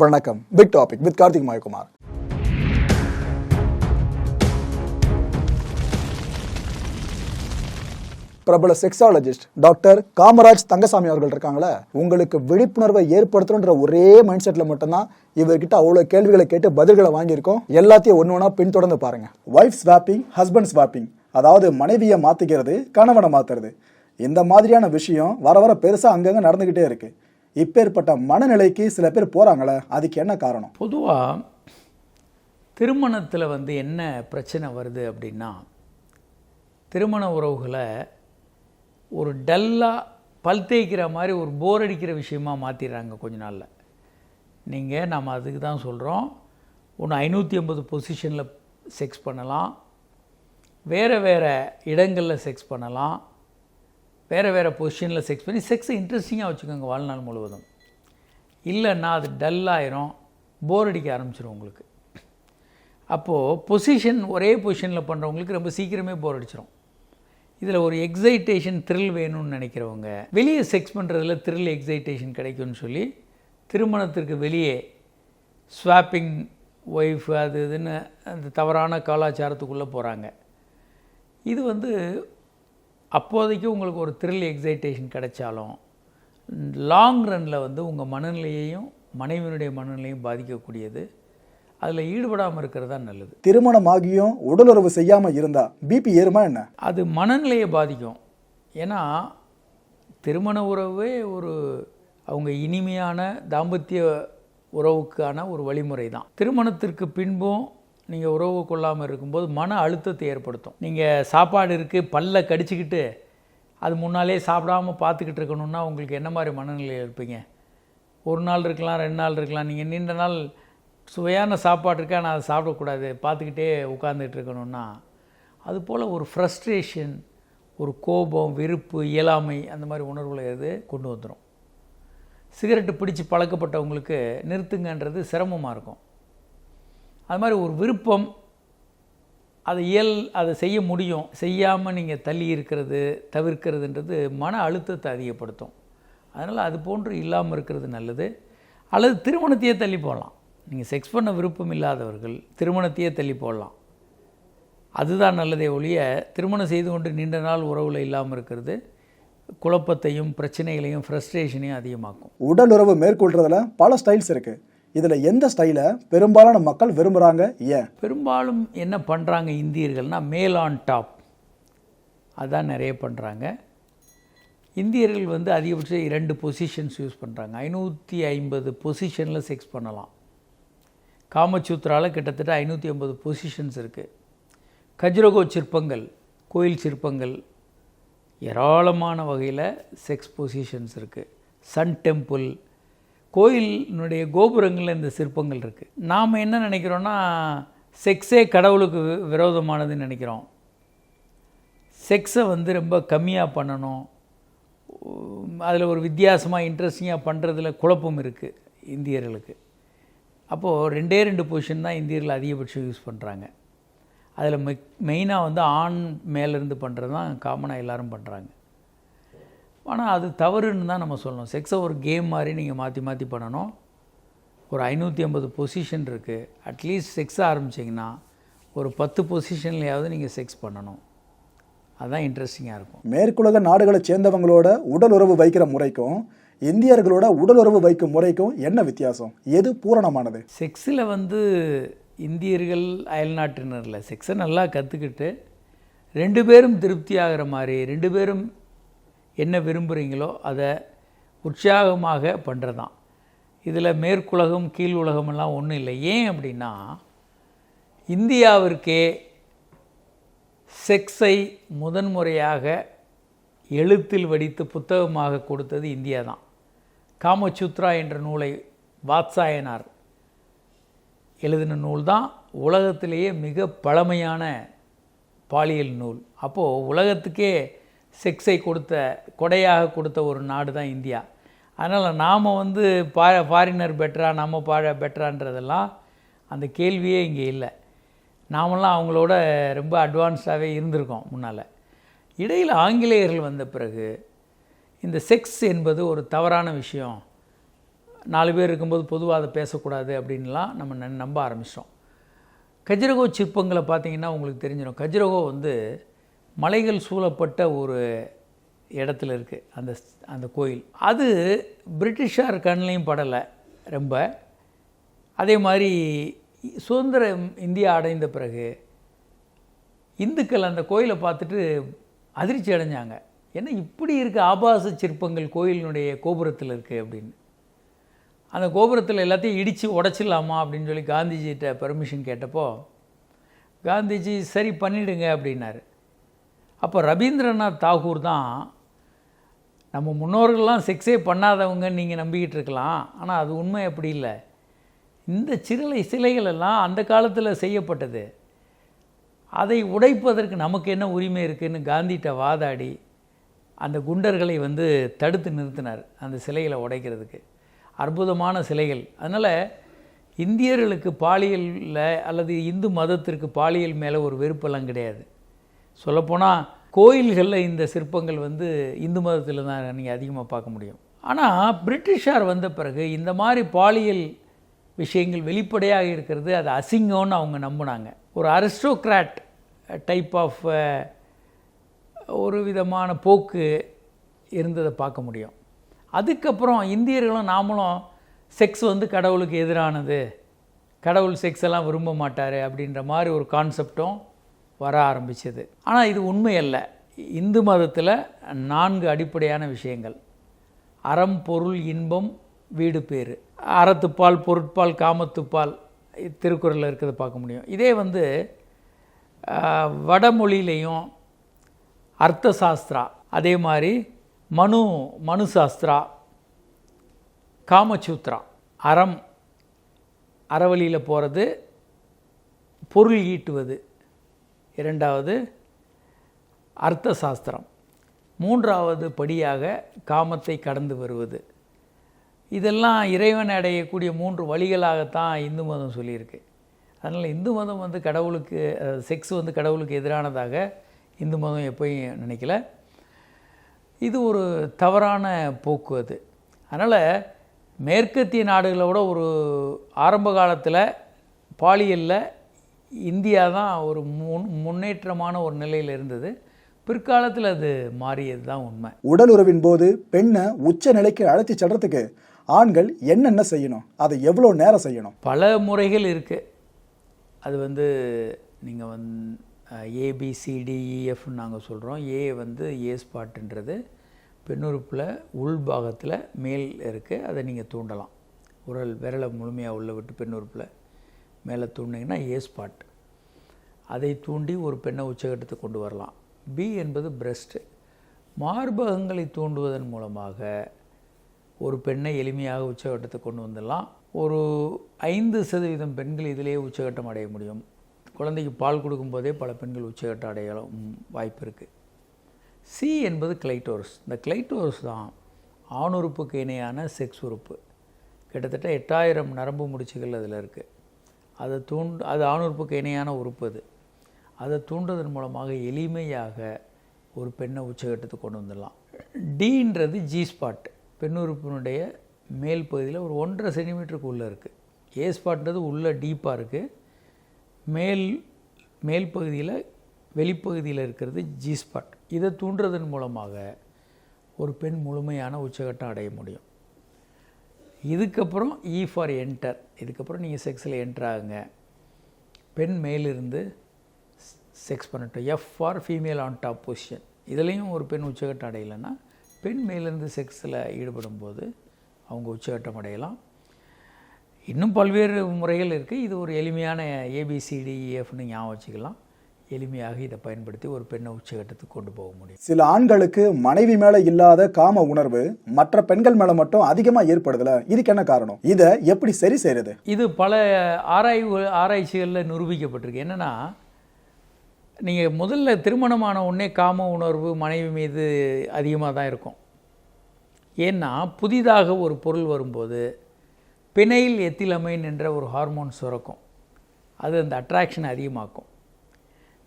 வணக்கம். Big topic with Karthik Mayakumar. பிரபல sexologist doctor Kamaraj Thangasamy அவர்கள் இருக்காங்களே உங்களுக்கு விழிப்புணர்வை ஏற்படுத்தணுன்ற ஒரே மைண்ட் செட்ல மட்டும்தான் இவர்கிட்ட அவ்வளோ கேள்விகளை கேட்டு பதில்களை வாங்கியிருக்கோம். எல்லாத்தையும் ஒன்று ஒன்றா பின்தொடர்ந்து பாருங்க. ஒய்ஃப் ஸ்வாப்பிங் ஹஸ்பண்ட் ஸ்வாப்பிங் அதாவது மனைவியை மாற்றிக்கிறது கணவனை மாத்துறது. இந்த மாதிரியான விஷயம் வர வர பெருசா அங்கங்க நடந்துகிட்டே இருக்கு. இப்பேற்பட்ட மனநிலைக்கு சில பேர் போகிறாங்களே அதுக்கு என்ன காரணம்? பொதுவாக திருமணத்தில் வந்து என்ன பிரச்சனை வருது அப்படின்னா திருமண உறவுகளை ஒரு டல்லாக பல் தேய்க்கிற மாதிரி ஒரு போர் அடிக்கிற விஷயமா மாற்றிடுறாங்க கொஞ்ச நாளில். நீங்கள் நாம் அதுக்கு தான் சொல்கிறோம் ஒன்று ஐநூற்றி ஐம்பது பொசிஷனில் செக்ஸ் பண்ணலாம். வேறு வேறு இடங்களில் செக்ஸ் பண்ணலாம். வேறு வேறு பொசிஷனில் செக்ஸ் பண்ணி செக்ஸை இன்ட்ரெஸ்டிங்காக வச்சுக்கோங்க வாழ்நாள் முழுவதும். இல்லைன்னா அது டல்லாயிரும் போர் அடிக்க ஆரம்பிச்சிடும் உங்களுக்கு. அப்போது பொசிஷன் ஒரே பொசிஷனில் பண்ணுறவங்களுக்கு ரொம்ப சீக்கிரமே போர் அடிச்சிடும் இதில் ஒரு எக்ஸைட்டேஷன் த்ரில் வேணும்னு நினைக்கிறவங்க வெளியே செக்ஸ் பண்ணுறதுல த்ரில் எக்ஸைட்டேஷன் கிடைக்கும்னு சொல்லி திருமணத்திற்கு வெளியே ஸ்வாப்பிங் ஒய்ஃப் அது இதுன்னு அந்த தவறான கலாச்சாரத்துக்குள்ளே போகிறாங்க இது வந்து அப்போதைக்கு உங்களுக்கு ஒரு த்ரில் எக்ஸைட்டேஷன் கிடைச்சாலும் லாங் ரனில் வந்து உங்கள் மனநிலையையும் மனைவியினுடைய மனநிலையும் பாதிக்கக்கூடியது. அதில் ஈடுபடாமல் இருக்கிறது தான் நல்லது. திருமணம் ஆகியும் உடலுறவு செய்யாம இருந்தா பிபி ஏறுமா என்ன? அது மனநிலையை பாதிக்கும். ஏன்னா திருமண உறவே ஒரு அவங்க இனிமையான தாம்பத்திய உறவுக்கான ஒரு வழிமுறை தான் திருமணத்திற்கு பின்பும் நீங்கள் உறவு கொள்ளாமல் இருக்கும்போது மன அழுத்தத்தை ஏற்படுத்தும். நீங்கள் சாப்பாடு இருக்குது பல்ல கடிச்சிக்கிட்டு அது முன்னாலே சாப்பிடாம பார்த்துக்கிட்டு இருக்கணும்னா உங்களுக்கு என்ன மாதிரி மனநிலையில் இருப்பீங்க? ஒரு நாள் இருக்கலாம் ரெண்டு நாள் இருக்கலாம் நீங்கள் நீண்ட நாள் சுவையான சாப்பாடு இருக்கா நான் அதை சாப்பிடக்கூடாது பார்த்துக்கிட்டே உட்காந்துட்டு இருக்கணும்னா அதுபோல் ஒரு ஃப்ரஸ்ட்ரேஷன் ஒரு கோபம் வெறுப்பு இயலாமை அந்த மாதிரி உணர்வுகளை இது கொண்டு வந்துடும் சிகரெட்டு பிடிச்சி பழக்கப்பட்டவங்களுக்கு நிறுத்துங்கன்றது சிரமமாக இருக்கும். அது மாதிரி ஒரு விருப்பம் அதை இயல் அதை செய்ய முடியும். செய்யாமல் நீங்கள் தள்ளி இருக்கிறது தவிர்க்கிறதுன்றது மன அழுத்தத்தை அதிகப்படுத்தும். அதனால் அது போன்று இல்லாமல் இருக்கிறது நல்லது. அல்லது திருமணத்தையே தள்ளி போடலாம். நீங்கள் செக்ஸ் பண்ண விருப்பம் இல்லாதவர்கள் திருமணத்தையே தள்ளி போடலாம். அதுதான் நல்லதே ஒழிய திருமணம் செய்து கொண்டு நீண்ட நாள் உறவில் இல்லாமல் இருக்கிறது குழப்பத்தையும் பிரச்சனைகளையும் ஃப்ரஸ்ட்ரேஷனையும் அதிகமாக்கும். உடலுறவு மேற்கொள்றதுல பல ஸ்டைல்ஸ் இருக்குது இதில் எந்த ஸ்டைலை பெரும்பாலான மக்கள் விரும்புகிறாங்க ஏன்? பெரும்பாலும் என்ன பண்ணுறாங்க இந்தியர்கள்னால் மேல் ஆன் டாப் அதான் நிறைய பண்ணுறாங்க இந்தியர்கள் வந்து அதிகபட்சம் இரண்டு பொசிஷன்ஸ் யூஸ் பண்ணுறாங்க ஐநூற்றி ஐம்பது பொசிஷனில் செக்ஸ் பண்ணலாம். காமச்சூத்ராவில் கிட்டத்தட்ட ஐநூற்றி ஐம்பது பொசிஷன்ஸ் இருக்குது கஜ்ரகோ சிற்பங்கள் கோயில் சிற்பங்கள் ஏராளமான வகையில் செக்ஸ் பொசிஷன்ஸ் இருக்குது சன் டெம்பிள் கோயிலினுடைய கோபுரங்களில் இந்த சிற்பங்கள் இருக்குது நாம் என்ன நினைக்கிறோன்னா செக்ஸே கடவுளுக்கு வி- விரோதமானதுன்னு நினைக்கிறோம். செக்ஸை வந்து ரொம்ப கம்மியாக பண்ணணும். அதில் ஒரு வித்தியாசமாக இன்ட்ரெஸ்டிங்காக பண்ணுறதுல குழப்பம் இருக்குது இந்தியர்களுக்கு. அப்போது ரெண்டே ரெண்டு பொசிஷன் தான் இந்தியர்கள் அதிகபட்சம் யூஸ் பண்ணுறாங்க அதில் மெ மெயினாக வந்து ஆண் மேலேருந்து பண்ணுறது தான் காமனாக எல்லாரும் பண்ணுறாங்க ஆனால் அது தவறுன்னு தான் நம்ம சொல்லணும். செக்ஸை ஒரு கேம் மாதிரி நீங்கள் மாற்றி மாற்றி பண்ணணும். ஒரு ஐநூற்றி ஐம்பது பொசிஷன் இருக்குது அட்லீஸ்ட் செக்ஸ் ஆரம்பிச்சிங்கன்னா ஒரு பத்து பொசிஷன்லையாவது நீங்கள் செக்ஸ் பண்ணணும். அதுதான் இன்ட்ரெஸ்டிங்காக இருக்கும். மேற்குலக நாடுகளை சேர்ந்தவங்களோட உடல் உறவு வைக்கிற முறைக்கும் இந்தியர்களோட உடல் உறவு வைக்கும் முறைக்கும் என்ன வித்தியாசம்? எது பூரணமானது? செக்ஸில் வந்து இந்தியர்கள் அயல்நாட்டினரில் செக்ஸை நல்லா கற்றுக்கிட்டு ரெண்டு பேரும் திருப்தி ஆகிற மாதிரி ரெண்டு பேரும் என்ன விரும்புகிறீங்களோ அதை உற்சாகமாக பண்ணுறதான் இதில் மேற்குலகம் கீழ் உலகமெல்லாம் ஒன்றும் இல்லை. ஏன் அப்படின்னா இந்தியாவிற்கே செக்ஸை முதன்முறையாக எழுத்தில் வடித்து புத்தகமாக கொடுத்தது இந்தியா தான் காமசூத்ரா என்ற நூலை வாத்சாயனார் எழுதின நூல் தான் உலகத்திலேயே மிக பழமையான பாலியல் நூல். அப்போது உலகத்துக்கே செக்ஸை கொடுத்த கொடையாக கொடுத்த ஒரு நாடு தான் இந்தியா. அதனால் நாம் வந்து பா ஃபாரினர் பெட்டரா நம்ம பா பெட்டரான்றதெல்லாம் அந்த கேள்வியே இங்கே இல்லை. நாமெல்லாம் அவங்களோட ரொம்ப அட்வான்ஸ்டாகவே இருந்திருக்கோம் முன்னால். இடையில் ஆங்கிலேயர்கள் வந்த பிறகு இந்த செக்ஸ் என்பது ஒரு தவறான விஷயம். நாலு பேர் இருக்கும்போது பொதுவாக அதை பேசக்கூடாது அப்படின்லாம் நம்ம நம்ப ஆரம்பிச்சிட்டோம். கஜரகோ சிற்பங்களை பார்த்தீங்கன்னா உங்களுக்கு தெரிஞ்சிடும் கஜரகோ வந்து மலைகள் சூழப்பட்ட ஒரு இடத்துல இருக்குது அந்த ஸ்- அந்த கோயில். அது பிரிட்டிஷார் கண்ணிலையும் படலை ரொம்ப. அதே மாதிரி சுதந்திரம் இந்தியா அடைந்த பிறகு இந்துக்கள் அந்த கோயிலை பார்த்துட்டு அதிர்ச்சி அடைஞ்சாங்க. ஏன்னா இப்படி இருக்க ஆபாச சிற்பங்கள் கோயிலினுடைய கோபுரத்தில் இருக்குது அப்படின்னு. அந்த கோபுரத்தில் எல்லாத்தையும் இடித்து உடச்சிடலாமா அப்படின்னு சொல்லி காந்திஜிகிட்ட பெர்மிஷன் கேட்டப்போ காந்திஜி சரி பண்ணிடுங்க அப்படின்னாரு. அப்போ ரவீந்திரநாத் தாகூர் தான் நம்ம முன்னோர்கள்லாம் செக்ஸே பண்ணாதவங்கன்னு நீங்கள் நம்பிக்கிட்டு இருக்கலாம். ஆனால் அது உண்மை அப்படி இல்லை. இந்த சிறுலை சிலைகள் எல்லாம் அந்த காலத்தில் செய்யப்பட்டது. அதை உடைப்பதற்கு நமக்கு என்ன உரிமை இருக்குதுன்னு காந்திகிட்ட வாதாடி அந்த குண்டர்களை வந்து தடுத்து நிறுத்தினார் அந்த சிலைகளை உடைக்கிறதுக்கு. அற்புதமான சிலைகள். அதனால் இந்தியர்களுக்கு பாலியலில் அல்லது இந்து மதத்திற்கு பாலியல் மேலே ஒரு வெறுப்பெல்லாம் கிடையாது. சொல்லப்போனால் கோயில்களில் இந்த சிற்பங்கள் வந்து இந்து மதத்தில் தான் நீங்கள் அதிகமாக பார்க்க முடியும். ஆனால் பிரிட்டிஷார் வந்த பிறகு இந்த மாதிரி பாலியல் விஷயங்கள் வெளிப்படையாக இருக்கிறது அது அசிங்கம்னு அவங்க நம்பினாங்க. ஒரு அரிஸ்டோக்ராட் டைப் ஆஃப் ஒரு விதமான போக்கு இருந்ததை பார்க்க முடியும். அதுக்கப்புறம் இந்தியர்களும் நாமளும் செக்ஸ் வந்து கடவுளுக்கு எதிரானது. கடவுள் செக்ஸ் எல்லாம் விரும்ப மாட்டார் அப்படின்ற மாதிரி ஒரு கான்செப்டும் வர ஆரம்பிச்சது. ஆனால் இது உண்மை அல்ல இந்து மதத்தில் நான்கு அடிப்படையான விஷயங்கள். அறம் பொருள் இன்பம் வீடு பேறு. அறத்துப்பால் பொருட்பால் காமத்துப்பால் திருக்குறளில் இருக்கிறத பார்க்க முடியும். இதே வந்து வடமொழியிலையும் அர்த்த சாஸ்திரா அதே மாதிரி மனு மனு சாஸ்திரா காமசூத்ரா. அறம் அறவழியில் போகிறது பொருள் ஈட்டுவது. இரண்டாவது அர்த்த சாஸ்திரம் மூன்றாவது படியாக காமத்தை கடந்து வருவது. இதெல்லாம் இறைவன் அடையக்கூடிய மூன்று வழிகளாகத்தான் இந்து மதம் சொல்லியிருக்கு. அதனால் இந்து மதம் வந்து கடவுளுக்கு செக்ஸ் வந்து கடவுளுக்கு எதிரானதாக இந்து மதம் எப்பயும் நினைக்கல. இது ஒரு தவறான போக்கு அது. அதனால் மேற்கத்திய நாடுகளை விட ஒரு ஆரம்ப காலத்தில் பாலியலில் இந்தியா தான் ஒரு முன் முன்னேற்றமான ஒரு நிலையில் இருந்தது. பிற்காலத்தில் அது மாறியது தான் உண்மை. உடல் உறவின் போது பெண்ணை உச்ச நிலைக்கு அழைத்து செல்றதுக்கு ஆண்கள் என்னென்ன செய்யணும்? அதை எவ்வளோ நேரம் செய்யணும்? பல முறைகள் இருக்குது அது வந்து நீங்கள் வந் ஏபிசிடிஇஎஃப்னு நாங்கள் சொல்கிறோம் ஏ வந்து ஏ ஸ்பாட்டுன்றது பெண்ணுறுப்பில் உள்பாகத்தில் மேல் இருக்குது அதை நீங்கள் தூண்டலாம். உரல் விரலை முழுமையாக உள்ள விட்டு பெண்ணுறுப்பில். மேலே தூண்டிங்கன்னா ஏ ஸ்பாட் அதை தூண்டி ஒரு பெண்ணை உச்சகட்டத்தை கொண்டு வரலாம். பி என்பது பிரஸ்ட்டு மார்பகங்களை தூண்டுவதன் மூலமாக ஒரு பெண்ணை எளிமையாக உச்சகட்டத்தை கொண்டு வந்துடலாம். ஒரு ஐந்து சதவீதம் பெண்கள் இதிலேயே உச்சகட்டம் அடைய முடியும். குழந்தைக்கு பால் கொடுக்கும்போதே பல பெண்கள் உச்சகட்டம் அடையலாம். வாய்ப்பு இருக்குது சி என்பது கிளைட்டோரஸ் இந்த கிளைட்டோரஸ் தான் ஆணுறுப்புக்கு இணையான செக்ஸ் உறுப்பு. கிட்டத்தட்ட எட்டாயிரம் நரம்பு முடிச்சுகள் அதில் இருக்குது அதை தூண்டு அது ஆணுறுப்புக்கு இணையான உறுப்பு அது. அதை தூண்டுவதன் மூலமாக எளிமையாக ஒரு பெண்ணை உச்சகட்டத்துக்கு கொண்டு வந்துடலாம். டீன்றது ஜி ஸ்பாட் பெண்ணுறுப்பினுடைய மேல் பகுதியில் ஒரு ஒன்றரை சென்டிமீட்டருக்கு உள்ளே இருக்குது ஏ ஸ்பாட்ன்றது உள்ளே டீப்பாக இருக்குது மேல் மேல் பகுதியில் வெளிப்பகுதியில் இருக்கிறது ஜி ஸ்பாட் இதை தூண்டுறதன் மூலமாக ஒரு பெண் முழுமையான உச்சகட்டம் அடைய முடியும். இதுக்கப்புறம் இ ஃபார் என்டர் இதுக்கப்புறம் நீங்கள் செக்ஸில் என்டர் ஆகுங்க. பெண் மேலிருந்து செக்ஸ் பண்ணட்டும். F for female on top position இதுலேயும் ஒரு பெண் உச்சகட்டம் அடையலைன்னா பெண் மேலிருந்து செக்ஸில் ஈடுபடும் போது அவங்க உச்சகட்டம் அடையலாம். இன்னும் பல்வேறு முறைகள் இருக்குது இது ஒரு எளிமையான ஏபிசிடிஇஎஃப்னு ஞாபகம் வச்சுக்கலாம். எளிமையாக இதை பயன்படுத்தி ஒரு பெண்ணை உச்சகட்டத்துக்கு கொண்டு போக முடியும். சில ஆண்களுக்கு மனைவி மேல இல்லாத காம உணர்வு மற்ற பெண்கள் மேல மட்டும் அதிகமா ஏற்படுதுல இதுக்கு என்ன காரணம்? இதை எப்படி சரி செய்யறது? இது பல ஆராய்வு ஆராய்ச்சிகளில் நிரூபிக்கப்பட்டிருக்கு. என்னென்னா நீங்கள் முதல்ல திருமணமான உடனே காம உணர்வு மனைவி மீது அதிகமாக தான் இருக்கும். ஏன்னா புதிதாக ஒரு பொருள் வரும்போது பினைல் எத்திலமைன் என்ற ஒரு ஹார்மோன் சுரக்கும். அது அந்த அட்ராக்ஷனை அதிகமாக்கும்.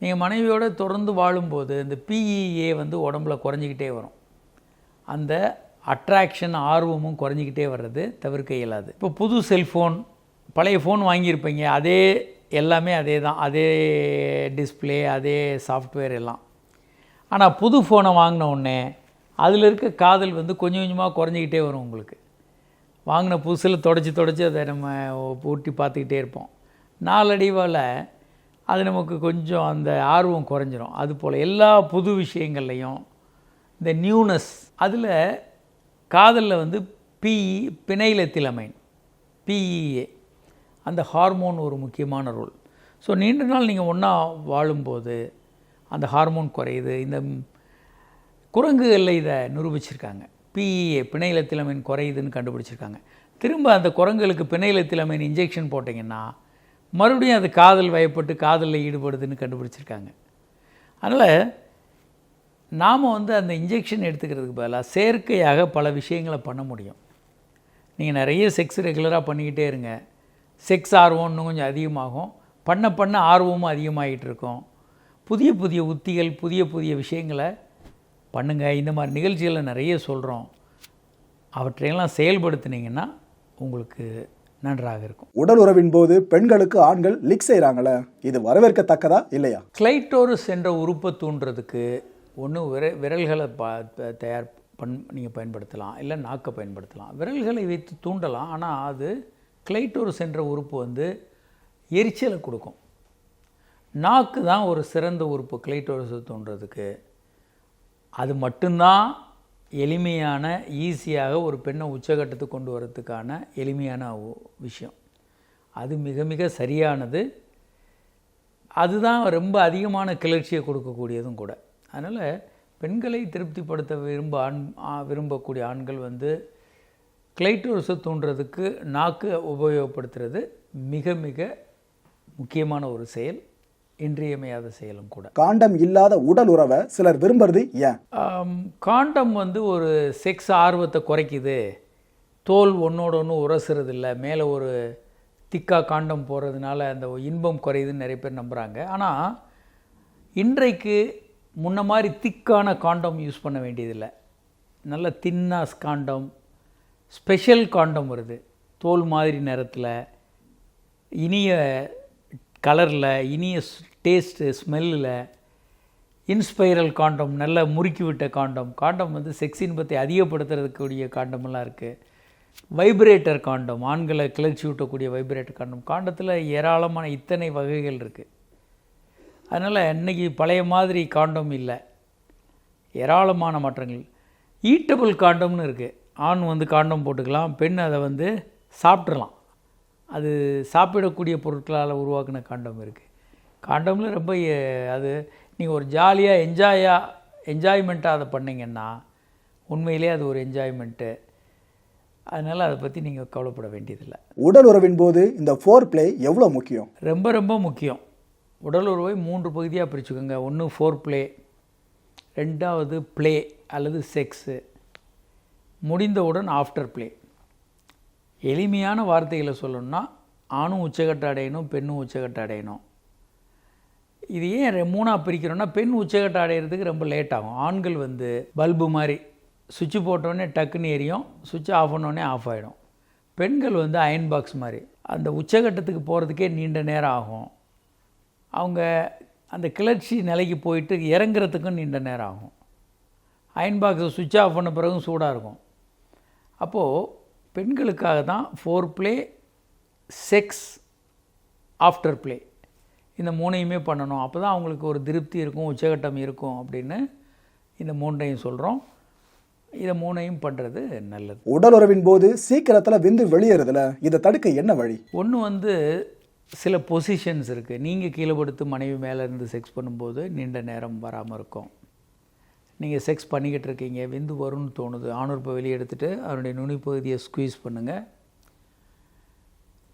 நீங்கள் மனைவியோடு தொடர்ந்து வாழும்போது இந்த பிஇஏ வந்து உடம்புல குறைஞ்சிக்கிட்டே வரும். அந்த அட்ராக்ஷன் ஆர்வமும் குறைஞ்சிக்கிட்டே வர்றது தவிர்க்க இயலாது. இப்போ புது செல்ஃபோன் பழைய ஃபோன் வாங்கியிருப்பீங்க அதே எல்லாமே அதே தான். அதே டிஸ்ப்ளே அதே சாஃப்ட்வேர் எல்லாம். ஆனால் புது ஃபோனை வாங்கின உடனே அதில் இருக்க காதல் வந்து கொஞ்சம் கொஞ்சமாக குறைஞ்சிக்கிட்டே வரும் உங்களுக்கு. வாங்கின புதுசில் தொடச்சி தொடச்சி அதை நம்ம ஊட்டி பார்த்துக்கிட்டே இருப்போம். நாளடைவில் அது நமக்கு கொஞ்சம் அந்த ஆர்வம் குறைஞ்சிரும். அதுபோல் எல்லா புது விஷயங்கள்லையும் இந்த நியூனஸ் அதில் காதலில் வந்து பிஇ பிணைலத்திலமைன் பிஇஏ அந்த ஹார்மோன் ஒரு முக்கியமான ரோல் ஸோ நீண்ட நாள் நீங்கள் ஒன்றா வாழும்போது அந்த ஹார்மோன் குறையுது. இந்த குரங்குகளில் இதை நிரூபிச்சிருக்காங்க. பிஇஏ பிணைலத்திலமைன் குறையுதுன்னு கண்டுபிடிச்சிருக்காங்க. திரும்ப அந்த குரங்குகளுக்கு பிணைலத்திலமைன் இன்ஜெக்ஷன் போட்டிங்கன்னா மறுபடியும் அது காதல் வயப்பட்டு காதலில் ஈடுபடுதுன்னு கண்டுபிடிச்சிருக்காங்க. அதனால் நாம் வந்து அந்த இன்ஜெக்ஷன் எடுத்துக்கிறதுக்கு பதிலாக செயற்கையாக பல விஷயங்களை பண்ண முடியும். நீங்கள் நிறைய செக்ஸ் ரெகுலராக பண்ணிக்கிட்டே இருங்க. செக்ஸ் ஆர்வம் இன்னும் கொஞ்சம் அதிகமாகும். பண்ண பண்ண ஆர்வமும் அதிகமாகிட்டு இருக்கும். புதிய புதிய உத்திகள் புதிய புதிய விஷயங்களை பண்ணுங்கள் இந்த மாதிரி நிகழ்ச்சிகளை நிறைய சொல்கிறோம் அவற்றையெல்லாம் செயல்படுத்தினீங்கன்னா உங்களுக்கு நன்றாக இருக்கும். உடல் உறவின் போது பெண்களுக்கு ஆண்கள் லிக் செய்கிறாங்களே இது வரவேற்கத்தக்கதா இல்லையா? கிளைட்டோரஸ் என்ற உறுப்பை தூண்டுறதுக்கு ஒன்று விர விரல்களை பா தயார் பண் நீங்கள் பயன்படுத்தலாம் இல்லை நாக்கை பயன்படுத்தலாம். விரல்களை வைத்து தூண்டலாம் ஆனால் அது கிளைட்டோரஸ் என்ற உறுப்பு வந்து எரிச்சலை கொடுக்கும். நாக்கு தான் ஒரு சிறந்த உறுப்பு கிளைட்டோரஸை தூண்டுறதுக்கு. அது மட்டும்தான் எளிமையான ஈஸியாக ஒரு பெண்ணை உச்சகட்டத்துக்கு கொண்டு வரதுக்கான எளிமையான விஷயம். அது மிக மிக சரியானது. அதுதான் ரொம்ப அதிகமான கிளர்ச்சியை கொடுக்கக்கூடியதும் கூட. அதனால் பெண்களை திருப்திப்படுத்த விரும்ப ஆண் விரும்பக்கூடிய ஆண்கள் வந்து கிளைட்டோரஸை தூண்டுறதுக்கு நாக்கு உபயோகப்படுத்துறது மிக மிக முக்கியமான ஒரு செயல். இன்றியமையாத செயலும் கூட. காண்டம் இல்லாத உடல் உறவை சிலர் விரும்புறது ஏன்? காண்டம் வந்து ஒரு செக்ஸ் ஆர்வத்தை குறைக்குது. தோல் ஒன்றோட ஒன்று உரசுறது இல்லை மேலே ஒரு திக்கா காண்டம் போகிறதுனால அந்த இன்பம் குறையுதுன்னு நிறைய பேர் நம்புகிறாங்க ஆனால் இன்றைக்கு முன்ன மாதிரி திக்கான காண்டம் யூஸ் பண்ண வேண்டியதில்லை. நல்ல தின்னாஸ் காண்டம் ஸ்பெஷல் காண்டம் வருது. தோல் மாதிரி நிறத்தில் இனிய கலரில் இனிய டேஸ்ட்டு ஸ்மெல்லில் இன்ஸ்பைரல் காண்டம் நல்ல முறுக்கி விட்ட காண்டம் காண்டம் வந்து செக்ஸ் இன்பத்தை அதிகப்படுத்துறதுக்கூடிய காண்டமெல்லாம் இருக்குது வைப்ரேட்டர் காண்டம் ஆண்களை கிளர்ச்சி ஊட்டக்கூடிய வைப்ரேட்டர் காண்டம் காண்டத்தில் ஏராளமான இத்தனை வகைகள் இருக்குது அதனால் இன்றைக்கி பழைய மாதிரி காண்டம் இல்லை. ஏராளமான மாற்றங்கள். ஈட்டபிள் காண்டம்னு இருக்குது ஆண் வந்து காண்டம் போட்டுக்கலாம் பெண் அதை வந்து சாப்பிட்றலாம் அது சாப்பிடக்கூடிய பொருட்களால் உருவாக்கின காண்டம் இருக்குது காண்டமில் ரொம்ப அது நீங்கள் ஒரு ஜாலியாக என்ஜாயாக என்ஜாய்மெண்ட்டாக அதை பண்ணீங்கன்னா உண்மையிலே அது ஒரு என்ஜாய்மெண்ட்டு அதனால் அதை பற்றி நீங்கள் கவலைப்பட வேண்டியதில்லை. உடல் உறவின் போது இந்த ஃபோர் பிளே எவ்வளோ முக்கியம்? ரொம்ப ரொம்ப முக்கியம். உடல் உறவை மூன்று பகுதியாக பிரிச்சுக்கோங்க. ஒன்று ஃபோர் ப்ளே ரெண்டாவது ப்ளே அல்லது செக்ஸு முடிந்தவுடன் ஆஃப்டர் ப்ளே எளிமையான வார்த்தைகளை சொல்லணும்னா ஆணும் உச்சகட்ட அடையணும் பெண்ணும் உச்சகட்ட அடையணும். இது ஏன் ரெ- பிரிக்கிறோன்னா பெண் உச்சகட்ட அடையிறதுக்கு ரொம்ப லேட் ஆகும். ஆண்கள் வந்து பல்பு மாதிரி சுவிட்ச் போட்டோடனே டக்குன்னு எரியும் சுவிட்ச் ஆஃப் பண்ணோடனே ஆஃப் ஆகிடும் பெண்கள் வந்து அயன் பாக்ஸ் மாதிரி. அந்த உச்சகட்டத்துக்கு போகிறதுக்கே நீண்ட நேரம் ஆகும். அவங்க அந்த கிளர்ச்சி நிலைக்கு போயிட்டு இறங்குறதுக்கும் நீண்ட நேரம் ஆகும். அயன் பாக்ஸை சுவிட்ச் ஆஃப் பண்ண பிறகும் சூடாக இருக்கும். அப்போது பெண்களுக்காக தான் foreplay sex after play இந்த மூணையுமே பண்ணணும். அப்போ தான் அவங்களுக்கு ஒரு திருப்தி இருக்கும் உச்சகட்டம் இருக்கும் அப்படின்னு இந்த மூன்றையும் சொல்கிறோம் இதை மூணையும் பண்ணுறது நல்லது. உடல் உறவின் போது சீக்கிரத்துல விந்து வெளியேறுதுல இதை தடுக்க என்ன வழி? ஒன்று வந்து சில பொசிஷன்ஸ் இருக்குது நீங்கள் கீழே படுத்து மனைவி மேலே இருந்து செக்ஸ் பண்ணும்போது நீண்ட நேரம் வராமல் இருக்கும். நீங்கள் செக்ஸ் பண்ணிக்கிட்டு இருக்கீங்க விந்து வரும்னு தோணுது. ஆணுறுப்பை வெளியே எடுத்துகிட்டு அவருடைய நுனிப்பகுதியை ஸ்குவீஸ் பண்ணுங்கள்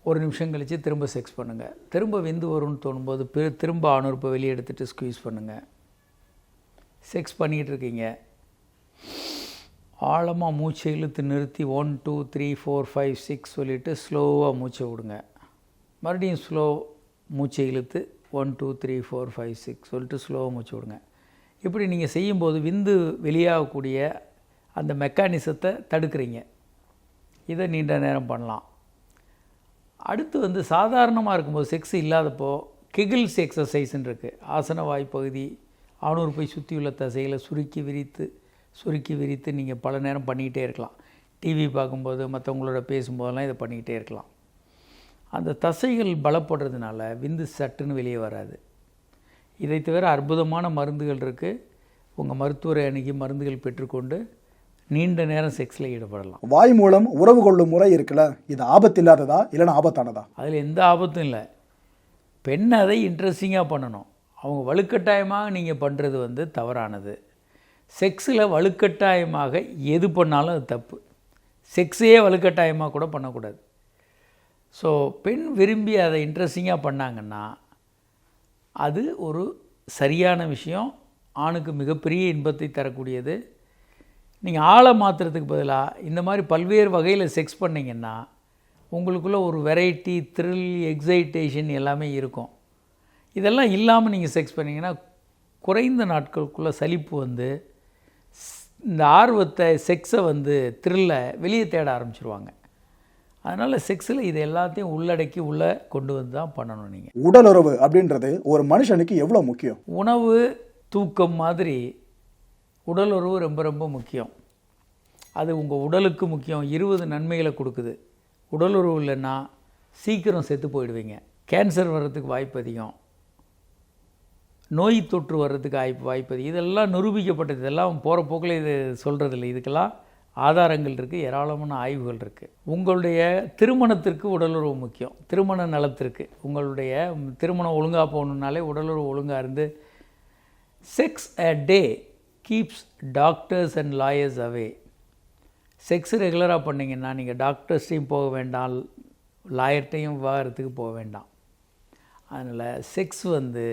ஒரு நிமிஷம் கழித்து திரும்ப செக்ஸ் பண்ணுங்கள் திரும்ப விந்து வரும்னு தோணும்போது பிற- திரும்ப ஆணுறுப்பை வெளியே எடுத்துகிட்டு ஸ்குவீஸ் பண்ணுங்கள் செக்ஸ் பண்ணிக்கிட்டு இருக்கீங்க. ஆழமாக மூச்சை இழுத்து நிறுத்தி one two three four five six சொல்லிவிட்டு ஸ்லோவாக மூச்சை விடுங்க. மறுபடியும் ஸ்லோ மூச்சை இழுத்து one two three four five six சொல்லிட்டு ஸ்லோவாக மூச்சு விடுங்க. இப்படி நீங்கள் செய்யும்போது விந்து வெளியாகக்கூடிய அந்த மெக்கானிசத்தை தடுக்கிறீங்க. இதை நீண்ட நேரம் பண்ணலாம். அடுத்து வந்து சாதாரணமாக இருக்கும்போது செக்ஸ் இல்லாதப்போ கிகில்ஸ் எக்ஸசைஸ்ன்னு இருக்குது ஆசன வாய்ப்பகுதி ஆணூர் போய் சுற்றியுள்ள தசைகளை சுருக்கி விரித்து சுருக்கி விரித்து நீங்கள் பல நேரம் பண்ணிக்கிட்டே இருக்கலாம். டிவி பார்க்கும்போது மற்றவங்களோட பேசும்போதெல்லாம் இதை பண்ணிக்கிட்டே இருக்கலாம். அந்த தசைகள் பலப்படுறதுனால விந்து சட்டுன்னு வெளியே வராது. இதை தவிர அற்புதமான மருந்துகள் இருக்குது உங்கள் மருத்துவரை அணுகி மருந்துகள் பெற்றுக்கொண்டு நீண்ட நேரம் செக்ஸில் ஈடுபடலாம். வாய் மூலம் உறவு கொள்ளும் முறை இருக்குல்ல? இது ஆபத்து இல்லாததா? இல்லைன்னா ஆபத்தானதா? அதில் எந்த ஆபத்தும் இல்லை. பெண் அதை இன்ட்ரெஸ்டிங்காக பண்ணணும். அவங்க வலுக்கட்டாயமாக நீங்கள் பண்ணுறது வந்து தவறானது. செக்ஸில் வலுக்கட்டாயமாக எது பண்ணாலும் அது தப்பு. செக்ஸையே வலுக்கட்டாயமாக கூட பண்ணக்கூடாது. ஸோ பெண் விரும்பி அதை இன்ட்ரெஸ்டிங்காக பண்ணாங்கன்னா அது ஒரு சரியான விஷயம். ஆணுக்கு மிகப்பெரிய இன்பத்தை தரக்கூடியது. நீங்கள் ஆளை மாற்றுறதுக்கு பதிலாக இந்த மாதிரி பல்வேறு வகையில் செக்ஸ் பண்ணிங்கன்னா உங்களுக்குள்ளே ஒரு வெரைட்டி த்ரில் எக்ஸைட்டேஷன் எல்லாமே இருக்கும். இதெல்லாம் இல்லாமல் நீங்கள் செக்ஸ் பண்ணிங்கன்னா குறைந்த நாட்களுக்குள்ளே சலிப்பு வந்து இந்த ஆர்வத்தை செக்ஸை வந்து த்ரில்லை வெளியே தேட ஆரம்பிச்சிருவாங்க. அதனால் செக்ஸில் இது எல்லாத்தையும் உள்ளடக்கி உள்ளே கொண்டு வந்து தான் பண்ணணும் நீங்கள் உடல் உறவு அப்படின்றது ஒரு மனுஷனுக்கு எவ்வளவு முக்கியம்? உணவு தூக்கம் மாதிரி உடல் உறவு ரொம்ப ரொம்ப முக்கியம். அது உங்கள் உடலுக்கு முக்கியம். இருபது நன்மைகளை கொடுக்குது. உடல் உறவு இல்லைன்னா சீக்கிரம் செத்து போயிடுவீங்க. கேன்சர் வர்றதுக்கு வாய்ப்பு அதிகம். நோய் தொற்று வர்றதுக்கு வாய்ப்பு வாய்ப்பு அதிகம். இதெல்லாம் நிரூபிக்கப்பட்டது. இதெல்லாம் போகிற போக்கில் இது சொல்கிறதில்ல இதுக்கெல்லாம் ஆதாரங்கள் இருக்குது ஏராளமான ஆய்வுகள் இருக்குது உங்களுடைய திருமணத்திற்கு உடலுறவு முக்கியம். திருமண நலத்திற்கு. உங்களுடைய திருமணம் ஒழுங்காக போகணுன்னாலே உடலுறவு ஒழுங்காக இருந்து sex a day keeps doctors and lawyers away sex ரெகுலராக பண்ணிங்கன்னா நீங்கள் டாக்டர்ஸ்டையும் போக வேண்டாம் லாயர்ட்டையும் விவாகரத்துக்கு போக வேண்டாம். அதனால் செக்ஸ் வந்து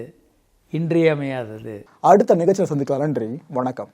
இன்றியமையாதது. அடுத்த நிகழ்ச்சியில் சந்திக்கலாம். நன்றி. வணக்கம்.